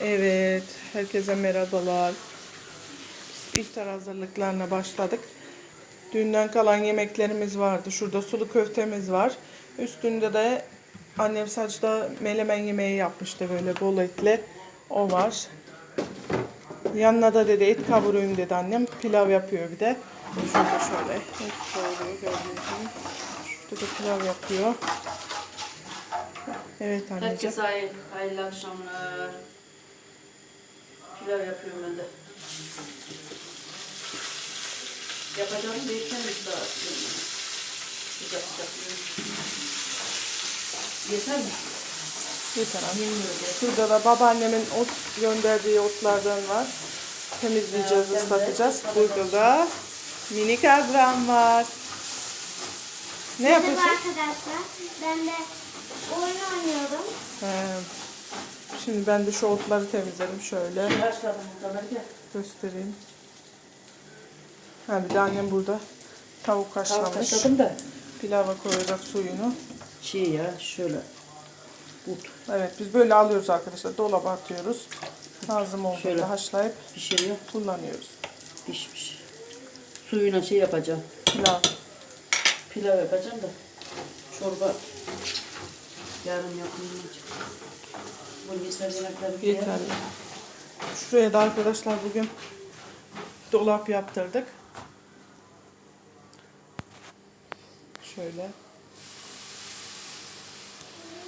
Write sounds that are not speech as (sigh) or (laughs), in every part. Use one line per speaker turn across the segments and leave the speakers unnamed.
Evet, herkese merhabalar. Biz iftar hazırlıklarına başladık. Dünden kalan yemeklerimiz vardı. Şurada sulu köftemiz var. Üstünde de annem saçta melemen yemeği yapmıştı böyle bol etli. O var. Yanına da dedi et kavurayım dedi annem. Pilav yapıyor bir de. Şurada şöyle et kavuruyor gördüğünüz gibi. Şurada da pilav yapıyor. Evet anneciğim.
Herkese hayırlı, akşamlar. Pilav yapıyorum ben de. Yapacağım derken biz daha sıcak sıcak yiyorum. Yeter mi?
Yeter annem. Şurada da babaannemin ot gönderdiği otlardan var. Temizleyeceğiz,
Evet,
ıslatacağız. Burada da minik Azra'm var. Ne
Merhaba
yapıyorsun?
arkadaşlar. Ben de oyun oynuyorum.
He. Şimdi ben de şu otları temizledim şöyle göstereyim. Ha bir de annem burada tavuk
Tavuk
haşlamış.
haşladım da.
Pilava koyacak suyunu.
Şey ya şöyle. But
Evet biz böyle alıyoruz arkadaşlar. Dolaba atıyoruz. Lazım olduğunda haşlayıp
pişiriyor.
kullanıyoruz.
Pişmiş. Suyuna şey yapacağım.
Pilav.
Pilav yapacağım da. Çorba. Yarın yapayım. Bu yeter yemekleri.
Yeterli. Şuraya da arkadaşlar bugün dolap yaptırdık. Şöyle.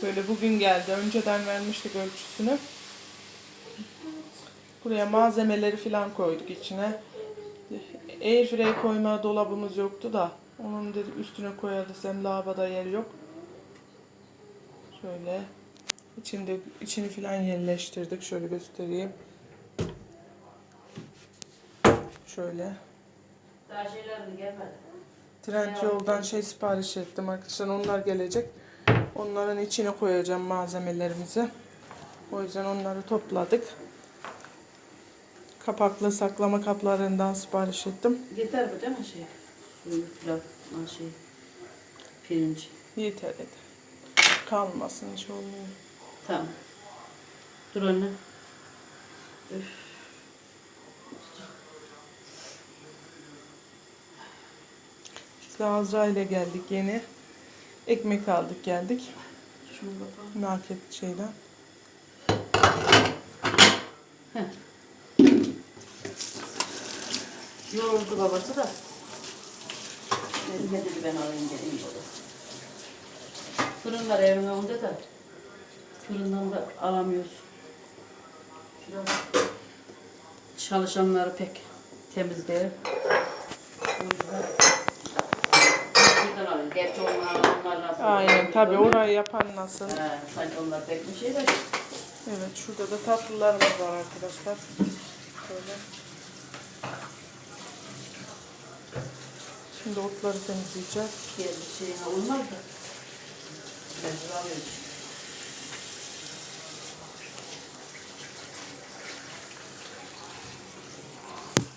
Böyle bugün geldi. Önceden vermiştik ölçüsünü. Buraya malzemeleri falan koyduk içine. Airfryer koyma dolabımız yoktu da. Onun dedik üstüne koyarız hem lavaboda yer yok. Şöyle. İçinde içini falan yerleştirdik. Şöyle göstereyim. Şöyle.
Daha şeylerin gelmedi.
Trend yoldan şey sipariş ettim arkadaşlar. Onlar gelecek. Onların içine koyacağım malzemelerimizi. O yüzden onları topladık. Kapaklı saklama kaplarından sipariş ettim.
Yeter bu değil mi şey? Suyu, pilav, şey. Pirinç.
Yeter dedi. Kalmasın hiç olmuyor.
Tamam. Dur anne. Üf.
Biz de Azra ile geldik yeni. Ekmek aldık geldik.
Şunu bakalım.
Market şeyden.
Yoruldu babası da. Dedi dedi ben alayım geleyim dedi. Fırın var evin önünde de. Fırından da alamıyoruz. Biraz çalışanları pek temiz değil. O yüzden Buradan alayım. Gerçi onlar, onlar nasıl?
Aynen tabi orayı yapan nasıl?
He, sanki onlar pek bir şey de.
Evet şurada da tatlılarımız var arkadaşlar. Şöyle. Şimdi otları temizleyeceğiz.
Kendi şeyine uymaz da. Mecbur alıyoruz.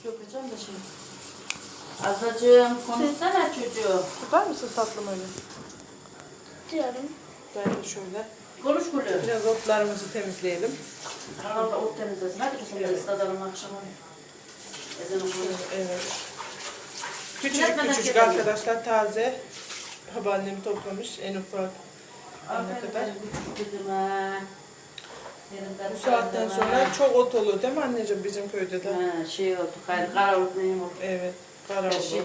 Yapacağım da şimdi. Azacığım konuşsana çocuğu.
Tutar mısın tatlım öyle?
Diyorum.
Ben de şöyle.
Konuş Gülü.
Biraz otlarımızı temizleyelim.
Allah ot temizlesin. Hadi kızım da ıslatalım akşama. Ezan okuyor.
Evet. Küçücük
Biraz
küçücük
merak
arkadaşlar taze. Babaannem toplamış en ufak. Ne kadar?
Kızıma.
Bu saatten sonra çok ot olur değil mi anneciğim bizim köyde de?
Ha, şey oldu. Kar, karalık neyim oldu.
Evet. Kara
Her şey.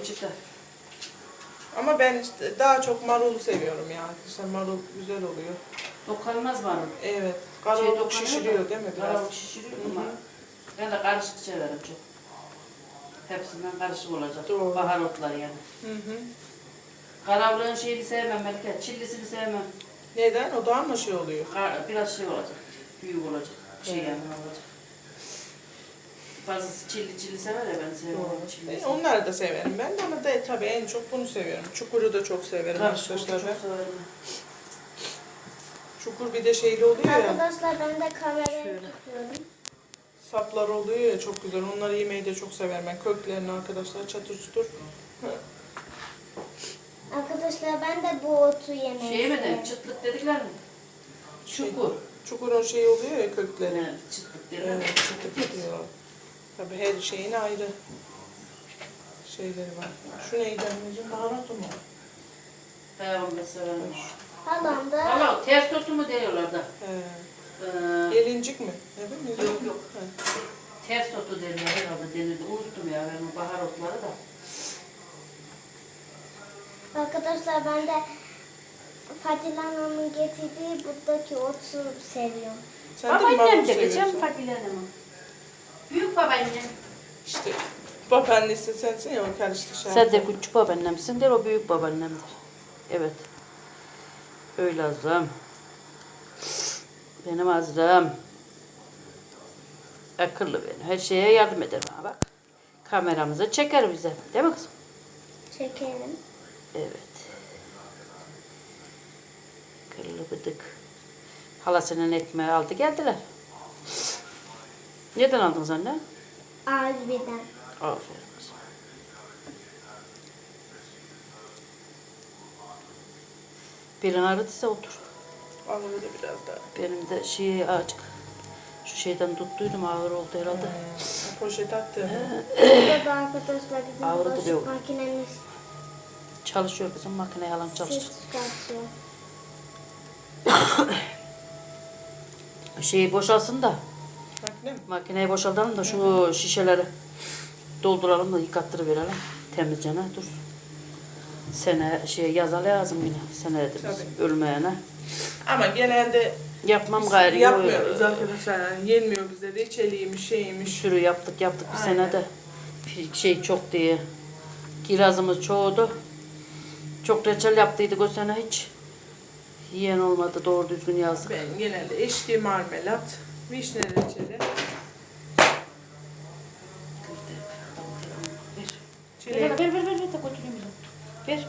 Ama ben işte daha çok marul seviyorum ya. İşte marul güzel oluyor.
Dokanmaz bana.
Evet.
Şey
Karaoluk
dokunuyor
şişiriyor
da,
değil mi biraz?
Karaoluk şişiriyor ama ben de karışık severim çok. Hepsinden karışık olacak.
Doğru.
Baharatlar yani.
Hı hı.
Şeyini sevmem Melike. Çillisini sevmem.
Neden? O daha mı şey oluyor?
Biraz şey olacak. Büyük olacak. Şey
Evet.
yani olacak. Bazısı çilli çilli sever ya ben sevmem. Çilli
E, onları da severim ben de ama de, tabii en çok bunu seviyorum. Çukuru da çok severim
Karışık
arkadaşlar
çok
ben.
severim.
Çukur bir de şeyli oluyor ya.
Arkadaşlar ben de kamerayı
Şöyle.
tutuyorum.
Saplar oluyor ya çok güzel. Onları yemeyi de çok severim ben. Köklerini arkadaşlar çatır çutur.
Arkadaşlar ben de bu otu yemeyi
Şey mi de çıtlık dedikler mi?
Şey-
Çukur.
Çukurun şey oluyor ya kökleri.
Evet, çıtlık derler.
Evet, çıtık gidiyor. Tabii her şeyin ayrı şeyleri var. Şu neydi anneciğim? Baharat mu?
Da severim.
Halam da
Valla ters otu mu diyorlar da.
He.
Ee,
Gelincik mi? Evet mi?
Yok, yok.
He.
ters otu derler herhalde denirdi. Unuttum ya ben o bahar otları da.
arkadaşlar ben de Fatih Hanım'ın getirdiği buradaki otu seviyorum.
Sen de
Babaannem
marul
de geçen
seviyorsun?
Fatih Hanım'ın. Büyük babaannem.
İşte babaannesi sensin ya o karıştı şey.
Sen de küçük babaannemsin der, o büyük babaannemdir. Evet. Öyle azam. Benim azram. Akıllı benim. Her şeye yardım eder bana bak. Kameramızı çeker bize. Değil mi kızım?
Çekelim.
Evet. Kırlı bıdık. Halasının ekmeği aldı geldiler. Neden aldınız anne?
Ağzı'dan.
Aferin kızım. Birin ağrıdıysa otur.
Da biraz daha.
Benim de şey açık. Şu şeyden tuttuydum ağır oldu herhalde.
Hmm, Poşet attı.
Burada da arkadaşlar bizim
Ağrı
bulaşık
duruyor.
makinemiz
Çalışıyor kızım makine yalan
ses
çalıştı.
çıkartıyor. (coughs)
Şeyi boşalsın da
Makine mi?
makineyi boşaltalım da şu şişeleri dolduralım da yıkattırıverelim. Temizce ne dur. Sene şey yaza lazım yine. Sene
Tabii.
ölmeyene.
Ama genelde
Yapmam gayrı.
yapmıyoruz arkadaşlar. Yani yenmiyor bize de içeliğiymiş
Bir
şeymiş.
sürü yaptık yaptık bir
Aynen.
sene de. Bir Şey çok diye. Kirazımız çoğudu. Çok reçel yaptıydık o sene hiç. Yiyen olmadı doğru düzgün yazdık.
Ben genelde eşki marmelat, vişne reçeli, çilek.
Ver, ver, ver, ver, de götüreyim ben. Ver.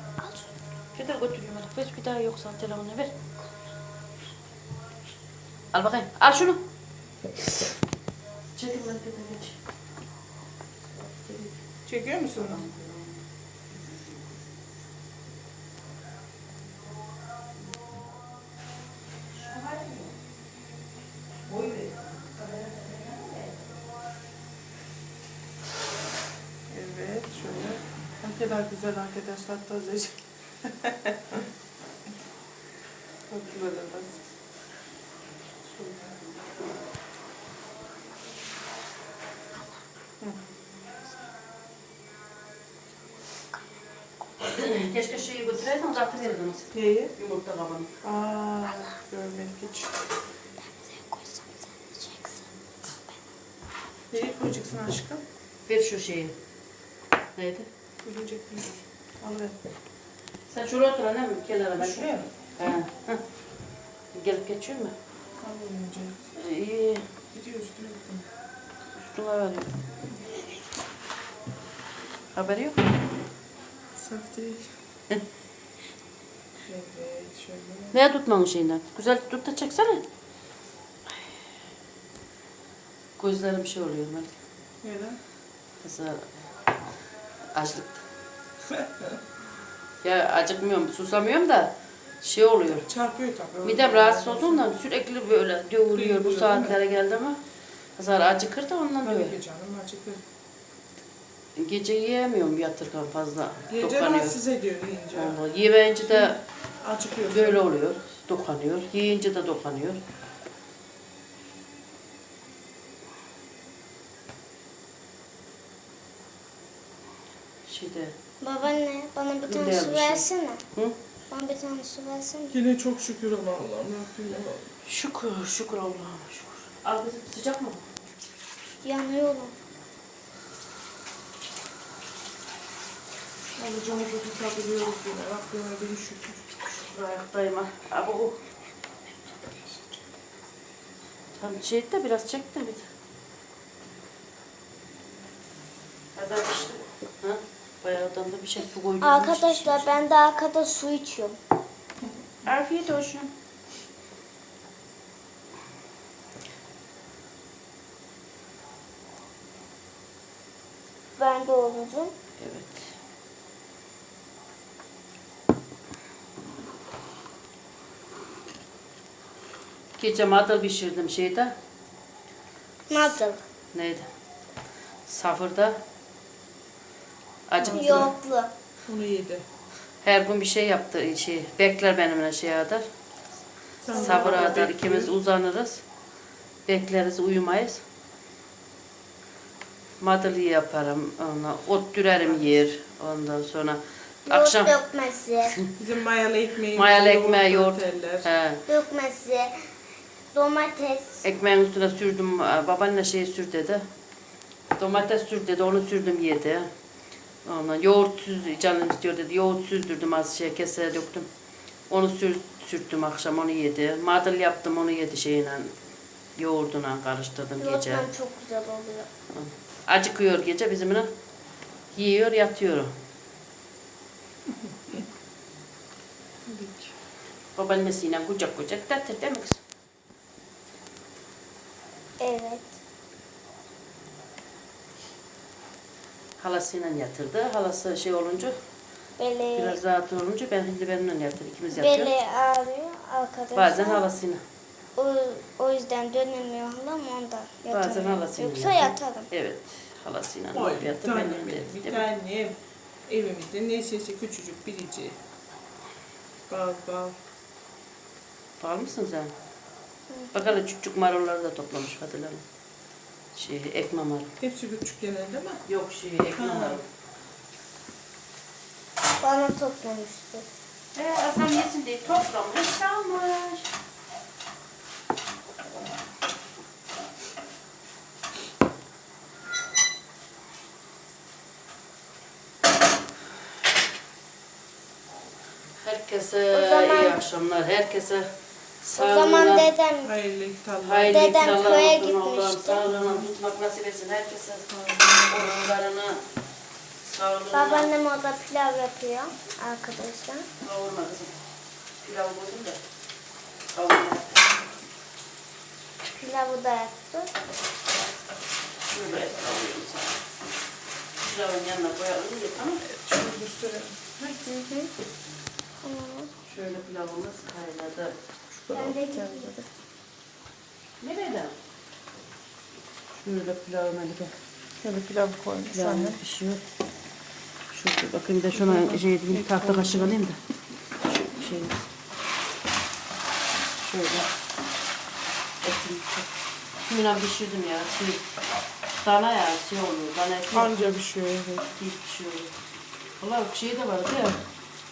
Ver de götüreyim ben. Ver bir daha yoksa telefonu ver. Al bakayım. Al şunu. Çekil lan bir de geç.
Çekiyor musun? Evet, Ne kadar güzel arkadaşlar tazecik. Çok güzel olmaz.
Keşke şeyi götüreydin uzatı verirdiniz.
Neyi?
Yumurta kabanı.
Aa, görmedik hiç. Nereye koyacaksın aşkım?
Ver şu şeyi. Neydi? Sen şuraya otur annem kenara ben.
Şuraya mı?
He. Gelip geçiyor mu?
Önce.
İyi.
Gidiyor üstüne bakın.
Üstüne veriyor. Haberi yok.
Saf değil. Evet, şöyle.
Neye tutmanın şeyinden? Güzel tut da çeksene. Gözlerim şey oluyor.
Neden?
Mesela açlık. (laughs) ya acıkmıyorum, susamıyorum da şey oluyor.
Çarpıyor tabii.
Midem rahatsız olduğundan sürekli böyle dövülüyor bu saatlere geldi ama. Mesela acıkır da ondan
Tabii
diyor.
ki canım acıkır.
Gece yiyemiyorum yatırken fazla.
Gece
Dokanıyor.
rahatsız ediyor yiyince.
Vallahi de
Acıkıyorsun.
böyle oluyor. Dokanıyor. Yiyince de dokanıyor. Şeyde.
Babaanne bana bir tane su versene.
Hı?
Bana bir tane su versene.
Yine çok şükür ama Allah'ım Rabbim ya.
Şükür, şükür Allah'ım şükür. Kızım sıcak mı?
Yanıyorum.
Alıcımızı tutabiliyoruz yine. Rabbime bin şükür.
Şükür ayaktayım ha. Abi o. Tam şey de biraz çektim bir. Azar işte. Bayağıdan da bir şey su koydum.
Arkadaşlar ben de arkada su içiyorum.
Afiyet olsun.
Ben de orucum.
Evet. Gece madıl pişirdim şeyde.
Nasıl?
Neydi? Safırda. Acıktı.
Yoklu.
Bunu yedi.
Her gün bir şey yaptı. Şey, bekler benimle şey adar. Sabır adar. ikimiz uzanırız. Bekleriz uyumayız. Madılı yaparım. Ona, ot dürerim yer. Ondan sonra
Yoğurt
akşam
dökmesi. (laughs)
Bizim mayalı ekmeğimiz.
mayalı ekmeği yoğurt. He.
Dökmesi. Domates.
Ekmeğin üstüne sürdüm. Babaanne şey sür dedi. Domates sür dedi. Onu sürdüm yedi. Ondan yoğurt süz canım istiyor dedi. Yoğurt süzdürdüm az şey keseye döktüm. Onu sür, sürttüm akşam onu yedi. Madıl yaptım onu yedi şeyle. Yoğurduna karıştırdım gece.
Yoğurtla çok güzel oluyor.
Acıkıyor gece bizimle. Yiyor yatıyor. (laughs) Babaannesiyle kucak kucak tatlı değil mi kız?
Evet.
Halasıyla yatırdı. Halası şey olunca
Beli,
biraz rahat olunca ben şimdi benimle yatır. İkimiz yatıyoruz.
beli ağrıyor arkadaşlar.
Bazen halasıyla.
O, o yüzden dönemiyor halam ondan
Bazen
yatamıyorum.
halasıyla.
Yoksa
yatıyor.
yatarım.
Evet. Halasıyla
Oy,
yatır.
bir
Ben
tane
de
benim, bir
değil mi?
tane evimizde neşesi küçücük birici. Bal bal.
Var mısın sen? Bakalım küçük marulları da toplamış Fadıl Hanım. Şey, ekme marul.
Hepsi küçük gene değil mi?
Yok şey, marul.
Bana toplamıştı.
Ee, adam yesin diye toplamış, salmış. Herkese
O zaman-
iyi akşamlar. Herkese
O zaman dedem
Hayırlı iftarlar.
Dedem köye gitmişti.
sağlığına tutmak nasip etsin. Herkese oruçlarını, sağlığına.
babaannem orada pilav yapıyor arkadaşlar.
Kavurma kızım. Pilav koydum da. Kavurma.
Pilavı da yaptı.
Şurada et kavuruyorum sana. Pilavın yanına koyalım diye tamam mı?
Şunu gösterelim.
Tamam.
Şöyle pilavımız kaynadı.
Ben de?
Şöyle pilavı Melike.
Şöyle pilav koymuş anne.
Pilavımız pişiyor. Şurada bakayım bir de şuna şey bir tahta kaşık alayım da. Şu şey. Şöyle. Etimi Şuna pişirdim ya. Şey, dana ya şey oluyor. Dana eti.
Anca bir şey evet.
Değil pişiyor. Valla şey de vardı ya.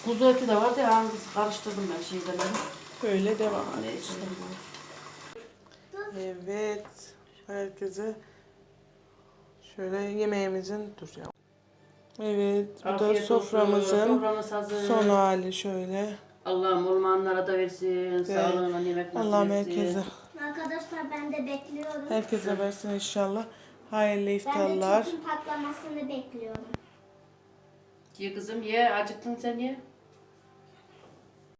Kuzu eti de vardı ya. Hangisi karıştırdım ben şeyden.
Böyle devam
işte.
Evet. Herkese şöyle yemeğimizin dur ya. Evet, bu da
Afiyet olsun.
soframızın
Soframız hazır.
son hali şöyle.
Allah'ım olmayanlara da versin. Sağlığına yemek nasip
Allah'ım
etsin.
herkese,
Arkadaşlar ben de bekliyorum.
herkese versin inşallah. Hayırlı
Ben de
iftarlar.
çöpün patlamasını bekliyorum.
Ye kızım ye. Acıktın sen ye.